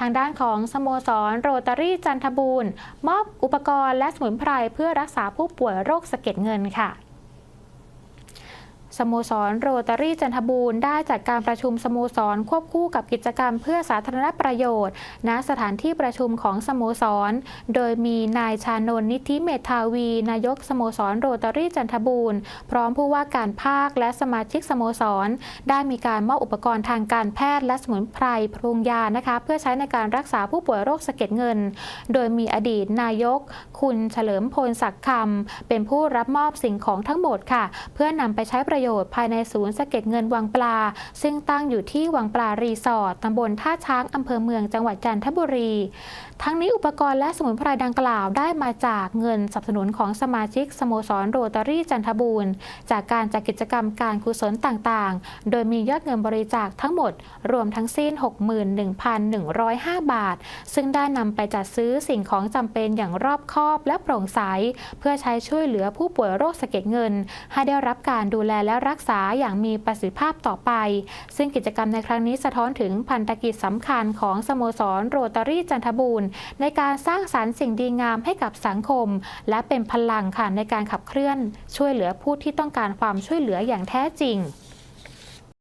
ทางด้านของสโมสรโรตารี่จันทบูรณ์ มอบอุปกรณ์และสมุนไพรเพื่อรักษาผู้ป่วยโรคสะเก็ดเงินค่ะ สโมสรโรตารี่จันทบูรณ์ได้จัดการประชุมสโมสรควบคู่กับกิจกรรมเพื่อสาธารณประโยชน์ ณสถานที่ประชุมของสโมสร โดยมีนายชานนนิธิเมธาวี นายกสโมสรโรตารี่จันทบูรณ์ พร้อมผู้ว่าการภาคและสมาชิกสโมสร ได้มีการมอบอุปกรณ์ทางการแพทย์และสมุนไพรปรุงยานะคะ เพื่อใช้ในการรักษาผู้ป่วยโรคสะเก็ดเงิน โดยมีอดีตนายก คุณเฉลิมพลศักดิ์คำเป็นผู้รับมอบสิ่งของทั้งหมดค่ะ เพื่อนำไปใช้ประโยชน์ภายในศูนย์สะเก็ดเงินวังปลา ซึ่งตั้งอยู่ที่วังปลารีสอร์ทตำบลท่าช้างอำเภอเมืองจังหวัดจันทบุรี ทั้งนี้อุปกรณ์และสมุนไพรดังกล่าวได้มาจากเงินสนับสนุนของสมาชิกสโมสรโรตารี่จันทบูรณ์ จากการจัดกิจกรรมการกุศลต่างๆ โดยมียอดเงินบริจาคทั้งหมด รวมทั้งสิ้น 61,105 บาท ซึ่งได้นำไปจัดซื้อสิ่งของจำเป็นอย่างรอบคอบและโปร่งใส เพื่อใช้ช่วยเหลือผู้ป่วยโรคสะเก็ดเงิน ให้ได้รับการดูแลและรักษาอย่างมีประสิทธิภาพต่อไป ซึ่งกิจกรรมในครั้งนี้สะท้อนถึงพันธกิจสำคัญของสโมสรโรตารี่จันทบูรณ์ ในการสร้างสรรค์สิ่งดีงามให้กับสังคม และเป็นพลังค่ะในการขับเคลื่อน ช่วยเหลือผู้ที่ต้องการความช่วยเหลืออย่างแท้จริง